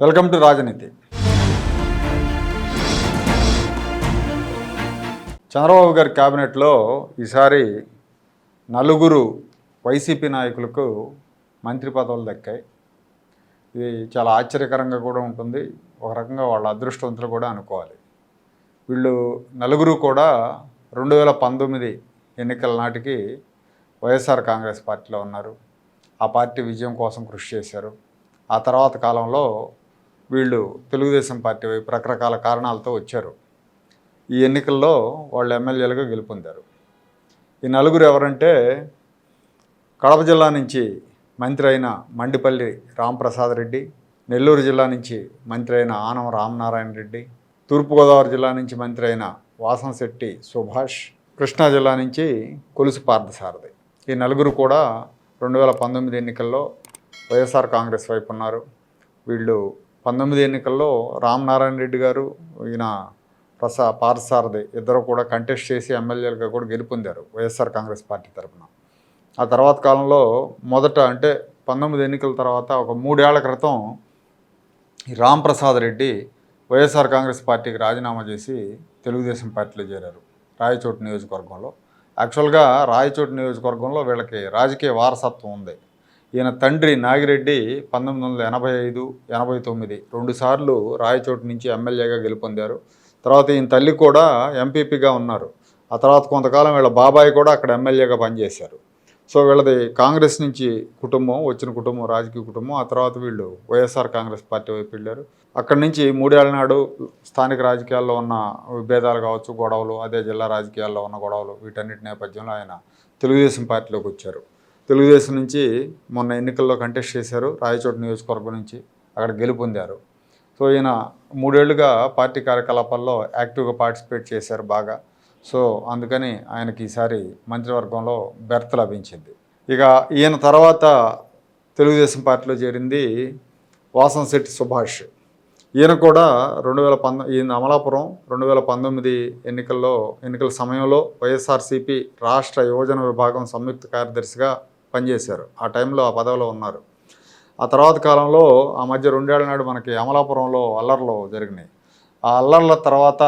Welcome to రాజనీతి. చంద్రబాబు గారి క్యాబినెట్లో ఈసారి నలుగురు వైసీపీ నాయకులకు మంత్రి పదవులు దక్కాయి. ఇది చాలా ఆశ్చర్యకరంగా కూడా ఉంటుంది. ఒక రకంగా వాళ్ళ అదృష్టవంతులు కూడా అనుకోవాలి. వీళ్ళు నలుగురు కూడా రెండు వేల పంతొమ్మిది ఎన్నికల నాటికి వైఎస్ఆర్ కాంగ్రెస్ పార్టీలో ఉన్నారు. ఆ పార్టీ విజయం కోసం కృషి చేశారు. ఆ తర్వాత కాలంలో వీళ్ళు తెలుగుదేశం పార్టీ వైపు రకరకాల కారణాలతో వచ్చారు. ఈ ఎన్నికల్లో వాళ్ళు ఎమ్మెల్యేలుగా గెలుపొందారు. ఈ నలుగురు ఎవరంటే కడప జిల్లా నుంచి మంత్రి అయిన మండిపల్లి రాంప్రసాద్ రెడ్డి నెల్లూరు జిల్లా నుంచి మంత్రి అయిన ఆనం రామనారాయణ రెడ్డి తూర్పుగోదావరి జిల్లా నుంచి మంత్రి అయిన వాసంశెట్టి సుభాష్ కృష్ణా జిల్లా నుంచి కొలుసు పార్థసారథి. ఈ నలుగురు కూడా రెండు వేల పంతొమ్మిది ఎన్నికల్లో వైఎస్ఆర్ కాంగ్రెస్ వైపు ఉన్నారు. వీళ్ళు పంతొమ్మిది ఎన్నికల్లో రామనారాయణ రెడ్డి గారు ఈయన ప్రసా పార్థసారథి ఇద్దరు కూడా కంటెస్ట్ చేసి ఎమ్మెల్యేలుగా కూడా గెలుపొందారు వైఎస్ఆర్ కాంగ్రెస్ పార్టీ తరఫున ఆ తర్వాత కాలంలో మొదట అంటే పంతొమ్మిది ఎన్నికల తర్వాత ఒక మూడేళ్ళ క్రితం రామ్ ప్రసాద్ రెడ్డి వైఎస్ఆర్ కాంగ్రెస్ పార్టీకి రాజీనామా చేసి తెలుగుదేశం పార్టీలో చేరారు రాయచోటు నియోజకవర్గంలో. యాక్చువల్గా రాయచోటు నియోజకవర్గంలో వీళ్ళకి రాజకీయ వారసత్వం ఉంది. ఈయన తండ్రి నాగిరెడ్డి పంతొమ్మిది వందల ఎనభై ఐదు ఎనభై తొమ్మిది రెండుసార్లు రాయచోటు నుంచి ఎమ్మెల్యేగా గెలుపొందారు. తర్వాత ఈయన తల్లి కూడా ఎంపీపీగా ఉన్నారు. ఆ తర్వాత కొంతకాలం వీళ్ళ బాబాయ్ కూడా అక్కడ ఎమ్మెల్యేగా పనిచేశారు. సో వీళ్ళది కాంగ్రెస్ నుంచి కుటుంబం వచ్చిన కుటుంబం రాజకీయ కుటుంబం. ఆ తర్వాత వీళ్ళు వైఎస్ఆర్ కాంగ్రెస్ పార్టీ వైపు వెళ్ళారు. అక్కడి నుంచి మూడేళ్ళ నాడు స్థానిక రాజకీయాల్లో ఉన్న విభేదాలు కావచ్చు గొడవలు అదే జిల్లా రాజకీయాల్లో ఉన్న గొడవలు వీటన్నిటి నేపథ్యంలో ఆయన తెలుగుదేశం పార్టీలోకి వచ్చారు. తెలుగుదేశం నుంచి మొన్న ఎన్నికల్లో కంటెస్ట్ చేశారు రాయచోటు నియోజకవర్గం నుంచి అక్కడ గెలుపొందారు. సో ఈయన మూడేళ్ళుగా పార్టీ కార్యకలాపాల్లో యాక్టివ్గా పార్టిసిపేట్ చేశారు బాగా. సో అందుకని ఆయనకి ఈసారి మంత్రివర్గంలో బెర్త్ లభించింది. ఇక ఈయన తర్వాత తెలుగుదేశం పార్టీలో చేరింది వాసంశెట్టి సుభాష్. ఈయన కూడా రెండు వేల పంద ఈయన అమలాపురం రెండు వేల పంతొమ్మిది ఎన్నికల్లో ఎన్నికల సమయంలో వైఎస్ఆర్సీపీ రాష్ట్ర యువజన విభాగం సంయుక్త కార్యదర్శిగా పనిచేశారు. ఆ టైంలో ఆ పదవిలో ఉన్నారు. ఆ తర్వాత కాలంలో ఆ మధ్య రెండేళ్ళ నాడు మనకి అమలాపురంలో అల్లర్లు జరిగినాయి. ఆ అల్లర్ల తర్వాత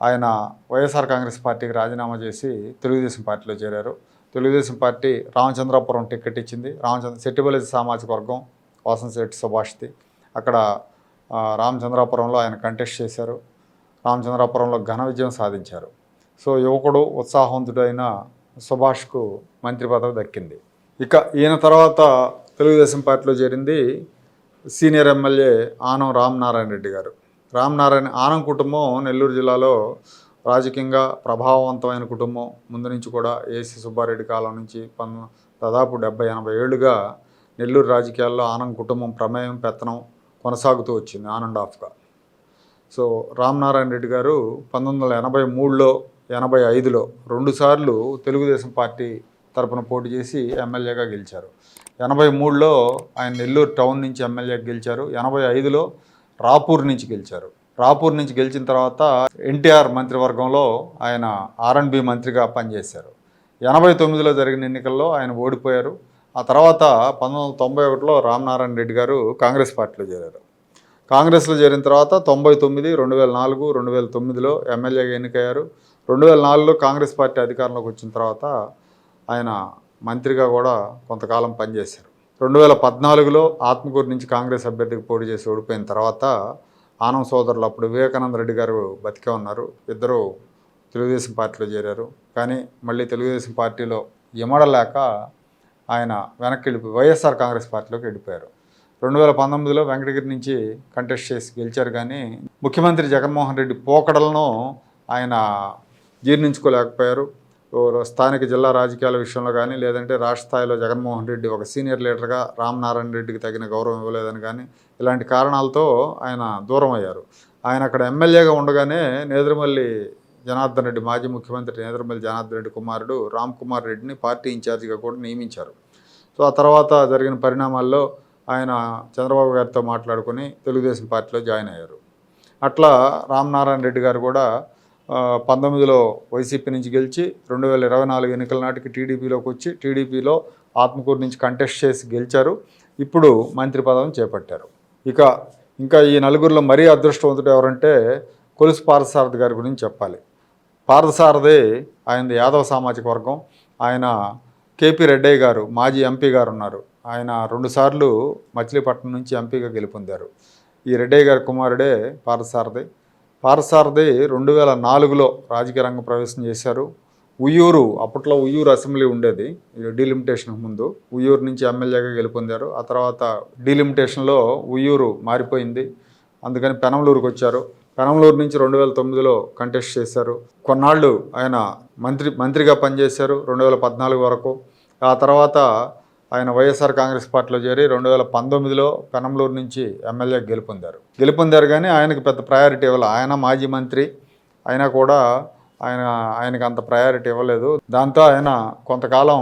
ఆయన వైఎస్ఆర్ కాంగ్రెస్ పార్టీకి రాజీనామా చేసి తెలుగుదేశం పార్టీలో చేరారు. తెలుగుదేశం పార్టీ రామచంద్రాపురం టికెట్ ఇచ్చింది. రామచంద్ర శెట్టిపల్లి సామాజిక వర్గం వాసంశెట్టి సుభాష్ది. అక్కడ రామచంద్రాపురంలో ఆయన కంటెస్ట్ చేశారు. రామచంద్రాపురంలో ఘన విజయం సాధించారు. సో యువకుడు ఉత్సాహవంతుడైన సుభాష్కు మంత్రి పదవి దక్కింది. ఇక ఈయన తర్వాత తెలుగుదేశం పార్టీలో చేరింది సీనియర్ ఎమ్మెల్యే ఆనం రామనారాయణ రెడ్డి గారు. రామనారాయణ ఆనం కుటుంబం నెల్లూరు జిల్లాలో రాజకీయంగా ప్రభావవంతమైన కుటుంబం. ముందు నుంచి కూడా ఏసీ సుబ్బారెడ్డి కాలం నుంచి పన్ను దాదాపు డెబ్బై ఎనభై ఏళ్ళుగా నెల్లూరు రాజకీయాల్లో ఆనం కుటుంబం ప్రమేయం పెత్తనం కొనసాగుతూ వచ్చింది ఆన్ అండ్ ఆఫ్గా. సో రామనారాయణ రెడ్డి గారు పంతొమ్మిది వందల ఎనభై మూడులో ఎనభై ఐదులో రెండుసార్లు తెలుగుదేశం పార్టీ తరపున పోటీ చేసి ఎమ్మెల్యేగా గెలిచారు. ఎనభై మూడులో ఆయన నెల్లూరు టౌన్ నుంచి ఎమ్మెల్యేగా గెలిచారు. ఎనభై ఐదులో రాపూర్ నుంచి గెలిచారు. రాపూర్ నుంచి గెలిచిన తర్వాత ఎన్టీఆర్ మంత్రివర్గంలో ఆయన ఆర్ఎండ్బి మంత్రిగా పనిచేశారు. ఎనభై తొమ్మిదిలో జరిగిన ఎన్నికల్లో ఆయన ఓడిపోయారు. ఆ తర్వాత పంతొమ్మిది వందల తొంభై ఒకటిలో రామనారాయణ రెడ్డి గారు కాంగ్రెస్ పార్టీలో చేరారు. కాంగ్రెస్లో చేరిన తర్వాత తొంభై తొమ్మిది రెండు వేల నాలుగు రెండు వేల తొమ్మిదిలో ఎమ్మెల్యేగా ఎన్నికయ్యారు. రెండు వేల నాలుగులో కాంగ్రెస్ పార్టీ అధికారంలోకి వచ్చిన తర్వాత ఆయన మంత్రిగా కూడా కొంతకాలం పనిచేశారు. రెండు వేల పద్నాలుగులో ఆత్మకూరు నుంచి కాంగ్రెస్ అభ్యర్థికి పోటీ చేసి ఓడిపోయిన తర్వాత ఆనం సోదరులు అప్పుడు వివేకానంద రెడ్డి గారు బతికే ఉన్నారు. ఇద్దరు తెలుగుదేశం పార్టీలో చేరారు. కానీ మళ్ళీ తెలుగుదేశం పార్టీలో ఇమడలేక ఆయన వెనక్కి వెళ్ళిపోయి వైఎస్ఆర్ కాంగ్రెస్ పార్టీలోకి వెళ్ళిపోయారు. రెండు వేల పంతొమ్మిదిలో వెంకటగిరి నుంచి కంటెస్ట్ చేసి గెలిచారు. కానీ ముఖ్యమంత్రి జగన్మోహన్ రెడ్డి పోకడలను ఆయన జీర్ణించుకోలేకపోయారు. స్థానిక జిల్లా రాజకీయాల విషయంలో కానీ లేదంటే రాష్ట్ర స్థాయిలో జగన్మోహన్ రెడ్డి ఒక సీనియర్ లీడర్గా రామనారాయణ రెడ్డికి తగిన గౌరవం ఇవ్వలేదని కానీ ఇలాంటి కారణాలతో ఆయన దూరం అయ్యారు. ఆయన అక్కడ ఎమ్మెల్యేగా ఉండగానే నేదురుమల్లి జనార్దన్ రెడ్డి మాజీ ముఖ్యమంత్రి నేదురుమల్లి జనార్దన్ రెడ్డి కుమారుడు రామ్ కుమార్ రెడ్డిని పార్టీ ఇన్ఛార్జిగా కూడా నియమించారు. సో ఆ తర్వాత జరిగిన పరిణామాల్లో ఆయన చంద్రబాబు గారితో మాట్లాడుకుని తెలుగుదేశం పార్టీలో జాయిన్ అయ్యారు. అట్లా రామనారాయణ రెడ్డి గారు కూడా పంతొమ్మిదిలో వైసీపీ నుంచి గెలిచి రెండు వేల ఇరవై నాలుగు ఎన్నికల నాటికి టీడీపీలోకి వచ్చి టీడీపీలో ఆత్మకూరు నుంచి కంటెస్ట్ చేసి గెలిచారు. ఇప్పుడు మంత్రి పదవిని చేపట్టారు. ఇక ఇంకా ఈ నలుగురిలో మరీ అదృష్టవంతుడు ఎవరంటే కొలుసు పార్థసారథి గారి గురించి చెప్పాలి. పార్థసారథి ఆయనది యాదవ సామాజిక వర్గం. ఆయన కేపీ రెడ్డయ్య గారు మాజీ ఎంపీ గారు ఉన్నారు. ఆయన రెండుసార్లు మచిలీపట్నం నుంచి ఎంపీగా గెలుపొందారు. ఈ రెడ్డయ్య గారి కుమారుడే పార్థసారథి. పారసారథి రెండు వేల నాలుగులో రాజకీయ రంగ ప్రవేశం చేశారు. ఉయ్యూరు అప్పట్లో ఉయ్యూరు అసెంబ్లీ ఉండేది డీలిమిటేషన్ ముందు. ఉయ్యూరు నుంచి ఎమ్మెల్యేగా గెలుపొందారు. ఆ తర్వాత డీలిమిటేషన్లో ఉయ్యూరు మారిపోయింది. అందుకని పెనంలూరుకు వచ్చారు. పెనంలూరు నుంచి రెండు వేల తొమ్మిదిలో కంటెస్ట్ చేశారు. కొన్నాళ్ళు ఆయన మంత్రి మంత్రిగా పనిచేశారు రెండు వేల పద్నాలుగు వరకు. ఆ తర్వాత ఆయన వైఎస్ఆర్ కాంగ్రెస్ పార్టీలో చేరి రెండు వేల పంతొమ్మిదిలో పెనంలూరు నుంచి ఎమ్మెల్యే గెలుపొందారు. గెలుపొందారు కానీ ఆయనకు పెద్ద ప్రయారిటీ ఇవ్వాలి. ఆయన మాజీ మంత్రి. అయినా కూడా ఆయన ఆయనకు అంత ప్రయారిటీ ఇవ్వలేదు. దాంతో ఆయన కొంతకాలం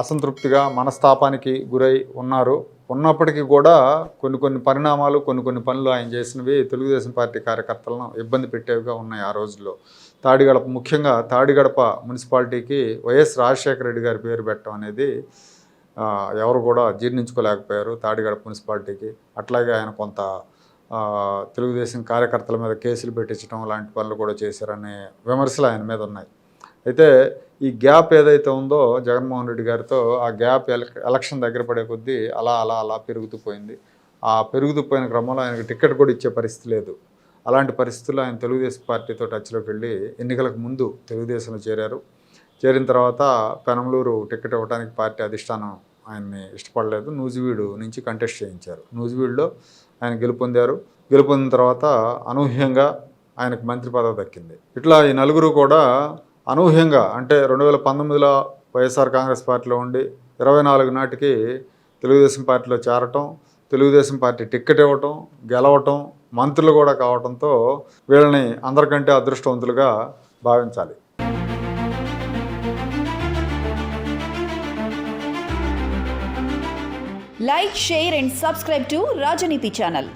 అసంతృప్తిగా మనస్తాపానికి గురై ఉన్నారు. ఉన్నప్పటికీ కూడా కొన్ని కొన్ని పరిణామాలు కొన్ని కొన్ని పనులు ఆయన చేసినవి తెలుగుదేశం పార్టీ కార్యకర్తలను ఇబ్బంది పెట్టేవిగా ఉన్నాయి ఆ రోజుల్లో. తాడిగడప ముఖ్యంగా తాడిగడప మున్సిపాలిటీకి వైఎస్ రాజశేఖర రెడ్డి గారి పేరు పెట్టడం అనేది ఎవరు కూడా జీర్ణించుకోలేకపోయారు తాడిగడప మున్సిపాలిటీకి. అట్లాగే ఆయన కొంత తెలుగుదేశం కార్యకర్తల మీద కేసులు పెట్టించడం లాంటి పనులు కూడా చేశారనే విమర్శలు ఆయన మీద ఉన్నాయి. అయితే ఈ గ్యాప్ ఏదైతే ఉందో జగన్మోహన్ రెడ్డి గారితో ఆ గ్యాప్ ఎలక్షన్ దగ్గర పడే కొద్దీ అలా అలా అలా పెరుగుతూ పోయింది. ఆ పెరుగుతూ పోయిన క్రమంలో ఆయనకు టికెట్ కూడా ఇచ్చే పరిస్థితి లేదు. అలాంటి పరిస్థితుల్లో ఆయన తెలుగుదేశం పార్టీతో టచ్లోకి వెళ్ళి ఎన్నికలకు ముందు తెలుగుదేశంలో చేరారు. చేరిన తర్వాత పెనమలూరు టికెట్ ఇవ్వడానికి పార్టీ అధిష్టానం ఆయన్ని ఇష్టపడలేదు. నూజివీడు నుంచి కంటెస్ట్ చేయించారు. నూజివీడులో ఆయన గెలుపొందారు. గెలుపొందిన తర్వాత అనూహ్యంగా ఆయనకు మంత్రి పదవి దక్కింది. ఇట్లా ఈ నలుగురు కూడా అనూహ్యంగా అంటే రెండు వేల పంతొమ్మిదిలో వైఎస్ఆర్ కాంగ్రెస్ పార్టీలో ఉండి ఇరవై నాలుగు నాటికి తెలుగుదేశం పార్టీలో చేరటం తెలుగుదేశం పార్టీ టిక్కెట్ ఇవ్వటం గెలవటం మంత్రులు కూడా కావడంతో వీళ్ళని అందరికంటే అదృష్టవంతులుగా భావించాలి. Like share and subscribe to Rajaneethi channel